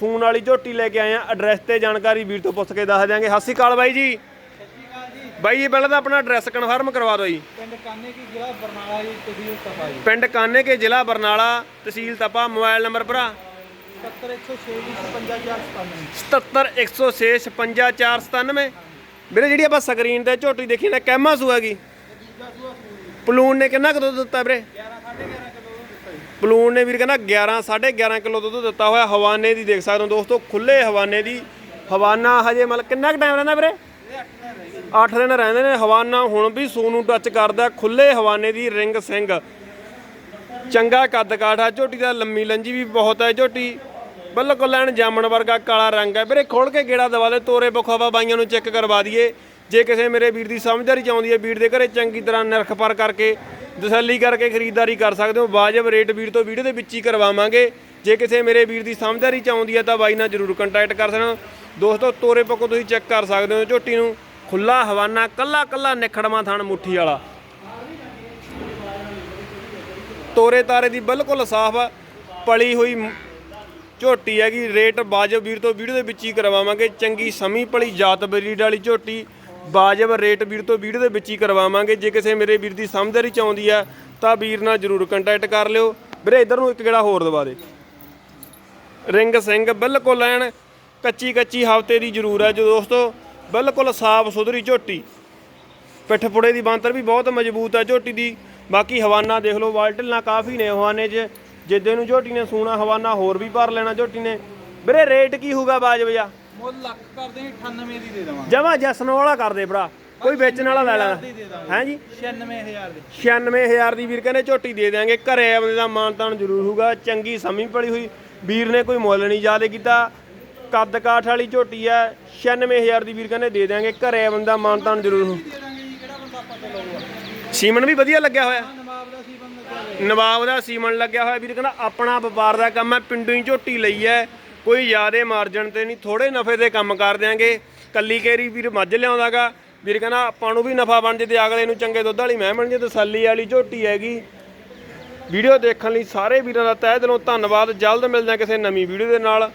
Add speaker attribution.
Speaker 1: ਸੂਣ ਵਾਲੀ ਝੋਟੀ ਲੈ ਕੇ ਆਏ ਆ ਐਡਰੈਸ ਤੇ ਜਾਣਕਾਰੀ ਵੀਰ ਤੋਂ ਪੁੱਛ ਕੇ ਦੱਸ ਦਿਆਂਗੇ। ਸਤਿ ਸ਼੍ਰੀ ਅਕਾਲ ਬਾਈ ਜੀ। ਬਾਈ ਜੀ ਪਹਿਲਾਂ ਤਾਂ ਆਪਣਾ ਐਡਰੈਸ ਕਨਫਰਮ ਕਰਵਾ ਦਿਓ ਜੀ।
Speaker 2: ਪਿੰਡ ਕਾਨੇ ਕੀ ਜ਼ਿਲ੍ਹਾ ਬਰਨਾਲਾ ਜੀ ਤਹਿਸੀਲ ਸਫਾ ਜੀ।
Speaker 1: ਪਿੰਡ ਕਾਨੇ ਕੇ ਜ਼ਿਲ੍ਹਾ ਬਰਨਾਲਾ ਤਹਿਸੀਲ ਤਪਾ ਮੋਬਾਈਲ ਨੰਬਰ ਭਰਾ।
Speaker 2: 70106 55497
Speaker 1: 77106 55497 ਵੀਰੇ ਜਿਹੜੀ ਆਪਾਂ ਸਕਰੀਨ ਤੇ ਝੋਟੀ ਦੇਖੀ ਨਾ ਕਹਿਮਾ ਸੂਆ ਗਈ ਪਲੂਨ ਨੇ ਕਿੰਨਾ ਕੁ ਦੁੱਧ ਦਿੱਤਾ ਵੀਰੇ?
Speaker 2: 11 11.5 ਕਿਲੋ। ਦਿੱਤਾ ਜੀ
Speaker 1: ਪਲੂਨ ਨੇ ਵੀਰ ਕਹਿੰਦਾ 11 11.5 ਕਿਲੋ ਦੁੱਧ ਦਿੱਤਾ ਹੋਇਆ, ਹਵਾਨੇ ਦੀ ਦੇਖ ਸਕਦੇ ਹੋ ਦੋਸਤੋ ਖੁੱਲੇ ਹਵਾਨੇ ਦੀ, ਹਵਾਨਾ ਹਜੇ ਮਤਲਬ ਕਿੰਨਾ ਕੁ ਟਾਈਮ ਰਹਿੰਦਾ ਵੀਰੇ? 8 ਦਿਨ ਰਹਿੰਦੇ ਨੇ, ਹਵਾਨਾ ਹੁਣ ਵੀ ਸੂ ਨੂੰ ਟੱਚ ਕਰਦਾ ਖੁੱਲੇ ਹਵਾਨੇ ਦੀ ਰਿੰਗ ਸਿੰਘ ਚੰਗਾ ਕੱਦ ਕਾਠਾ ਝੋਟੀ ਦਾ ਲੰਮੀ ਲੰਜੀ ਵੀ ਬਹੁਤ ਹੈ ਝੋਟੀ। ਬਿਲਕੁਲ ਲੈਣ ਜਾਮਣ ਵਰਗਾ ਕਾਲਾ ਰੰਗ ਹੈ ਵੀਰੇ ਖੋਲ ਕੇ ਗੇੜਾ ਦਵਾ ਦੇ, ਤੋਰੇ ਬਖਵਾ ਬਾਈਆਂ ਨੂੰ ਚੈੱਕ ਕਰਵਾ ਦਈਏ। ਜੇ ਕਿਸੇ ਮੇਰੇ ਵੀਰ ਦੀ ਸਮਝਦਾਰੀ 'ਚ ਆਉਂਦੀ ਹੈ ਵੀਰ ਦੇ ਘਰੇ ਚੰਗੀ ਤਰ੍ਹਾਂ ਨਿਰਖ ਪਰ ਕਰਕੇ ਤਸੱਲੀ ਕਰਕੇ ਖਰੀਦਦਾਰੀ ਕਰ ਸਕਦੇ ਹੋ ਵਾਜਬ ਰੇਟ ਵੀਰ ਤੋਂ ਵੀਡੀਓ ਦੇ ਵਿੱਚ ਹੀ ਕਰਵਾਵਾਂਗੇ। ਜੇ ਕਿਸੇ ਮੇਰੇ ਵੀਰ ਦੀ ਸਮਝਦਾਰੀ 'ਚ ਆਉਂਦੀ ਹੈ ਤਾਂ ਬਾਈ ਨਾਲ ਜਰੂਰ ਕੰਟੈਕਟ ਕਰ ਸਕਣਾ। ਦੋਸਤੋ ਤੋਰੇ ਪੱਕੋ ਤੁਸੀਂ ਚੈੱਕ ਕਰ ਸਕਦੇ ਹੋ ਝੋਟੀ ਨੂੰ। ਖੁੱਲਾ ਹਵਾਨਾ ਕੱਲਾ ਕੱਲਾ ਨਿਖੜਵਾ ਥਣ ਮੁੱਠੀ ਵਾਲਾ। ਤੋਰੇ ਤਾਰੇ ਦੀ ਬਿਲਕੁਲ ਸਾਫ਼ ਆ, ਪਲੀ ਹੋਈ ਝੋਟੀ ਹੈਗੀ। ਰੇਟ ਵਾਜਬ ਵੀਰ ਤੋਂ ਵੀਡੀਓ ਦੇ ਵਿੱਚ ਹੀ ਕਰਵਾਵਾਂਗੇ। ਚੰਗੀ ਸਮੀ ਪਲੀ ਜਾਤ ਬਰੀਡ ਵਾਲੀ ਝੋਟੀ। ਵਾਜਬ ਰੇਟ ਵੀਰ ਤੋਂ ਵੀਡੀਓ ਦੇ ਵਿੱਚ ਹੀ ਕਰਵਾਵਾਂਗੇ। ਜੇ ਕਿਸੇ ਮੇਰੇ ਵੀਰ ਦੀ ਸਮਝਦਾਰੀ ਆਉਂਦੀ ਆ, ਤਾਂ ਵੀਰ ਨਾਲ ਜਰੂਰ ਕੰਟੈਕਟ ਕਰ ਲਿਓ। ਵੀਰੇ, ਇਧਰ ਨੂੰ ਇੱਕ ਗੇੜਾ ਹੋਰ ਦਵਾ ਦੇ। ਰਿੰਗ ਸਿੰਘ ਬਿਲਕੁਲ ਐਨ ਕੱਚੀ ਕੱਚੀ ਹਫ਼ਤੇ ਦੀ ਜ਼ਰੂਰ ਹੈ ਜੋ ਦੋਸਤੋ। ਬਿਲਕੁਲ ਸਾਫ਼ ਸੁਥਰੀ ਝੋਟੀ। ਪਿੱਠ ਪੁੜੇ ਦੀ ਬਾਂਤਰ ਵੀ ਬਹੁਤ ਮਜ਼ਬੂਤ ਹੈ ਝੋਟੀ ਦੀ। ਬਾਕੀ ਹਵਾਨਾ ਦੇਖ ਲਓ ਵਾਲਟਲਾਂ ਕਾਫੀ ਨੇ ਹਵਾਨੇ 'ਚ। ਜਿੱਦੇ ਨੂੰ ਝੋਟੀ ਨੇ ਸੂਣਾ, ਹਵਾਨਾ ਹੋਰ ਵੀ ਭਰ ਲੈਣਾ ਝੋਟੀ ਨੇ। ਵੀਰੇ, ਰੇਟ ਕੀ ਹੋਊਗਾ ਬਾਜ ਵਜਾ
Speaker 2: ਮੁੱਲ ਲੱਖ ਕਰਦੇ ਜੀ 98 ਦੀ ਦੇ ਦੇਵਾਂਗੇ।
Speaker 1: ਜਮਾ ਜਸਨ ਵਾਲਾ ਕਰ ਦੇ ਭਰਾ ਕੋਈ ਵੇਚਣ ਵਾਲਾ ਲੈ ਲੈਣਾ
Speaker 2: ਦਾਂਗੇ।
Speaker 1: ਹੈ ਜੀ?
Speaker 2: 96000 ਦੀ।
Speaker 1: 96000 ਦੀ ਵੀਰ ਕਹਿੰਦੇ ਝੋਟੀ ਦੇ ਦਿਆਂਗੇ ਘਰੇ ਆਉਂਦੇ ਦਾ ਮਾਨਤਾਨ ਜ਼ਰੂਰ ਹੋਊਗਾ ਚੰਗੀ ਸਮੀ ਪੜੀ ਹੋਈ। ਵੀਰ ਨੇ ਕੋਈ ਮੁੱਲ ਨਹੀਂ ਜ਼ਿਆਦਾ ਕੀਤਾ। ਕੱਦ ਕਾਠ ਵਾਲੀ ਝੋਟੀ ਹੈ 96000 ਦੀ ਵੀਰ ਕਹਿੰਦੇ ਦੇ ਦਿਆਂਗੇ ਘਰੇ ਆਉਂਦੇ ਦਾ ਮਾਨਤਾਨ ਜ਼ਰੂਰ
Speaker 2: ਦਾਂਗੇ ਲਊਗਾ
Speaker 1: ਸੀਮਨ ਵੀ ਵਧੀਆ ਲੱਗਿਆ ਹੋਇਆ।
Speaker 2: ਨਵਾਬ ਦਾ
Speaker 1: ਸੀਮਨ ਲੱਗਿਆ ਹੋਇਆ। ਵੀਰ ਕਹਿੰਦਾ ਆਪਣਾ ਵਪਾਰ ਦਾ ਕੰਮ ਹੈ ਪਿੰਡੋਂ ਹੀ ਝੋਟੀ ਲਈ ਹੈ। ਕੋਈ ਜ਼ਿਆਦੇ ਮਾਰਜਨ ਤੇ ਨਹੀਂ ਥੋੜੇ ਨਫੇ 'ਤੇ ਕੰਮ ਕਰ ਦਿਆਂਗੇ। ਕੱਲੀ ਕੇਰੀ ਵੀਰ ਮੱਝ ਲਿਆਉਂਦਾਗਾ। ਵੀਰ ਕਹਿੰਦਾ, ਆਪਾਂ ਨੂੰ ਵੀ ਨਫਾ ਬਣ ਜੇ ਤੇ ਅਗਲੇ ਨੂੰ ਚੰਗੇ ਦੁੱਧ ਵਾਲੀ ਮੈਂ ਬਣ ਜੇ ਤਸੱਲੀ ਵਾਲੀ ਝੋਟੀ ਹੈਗੀ। ਵੀਡੀਓ ਦੇਖਣ ਲਈ ਸਾਰੇ ਵੀਰਾਂ ਦਾ ਤਹਿ ਦਿਲੋਂ ਧੰਨਵਾਦ। ਜਲਦ ਮਿਲਦੇ ਹਾਂ ਕਿਸੇ ਨਵੀਂ ਵੀਡੀਓ ਦੇ ਨਾਲ।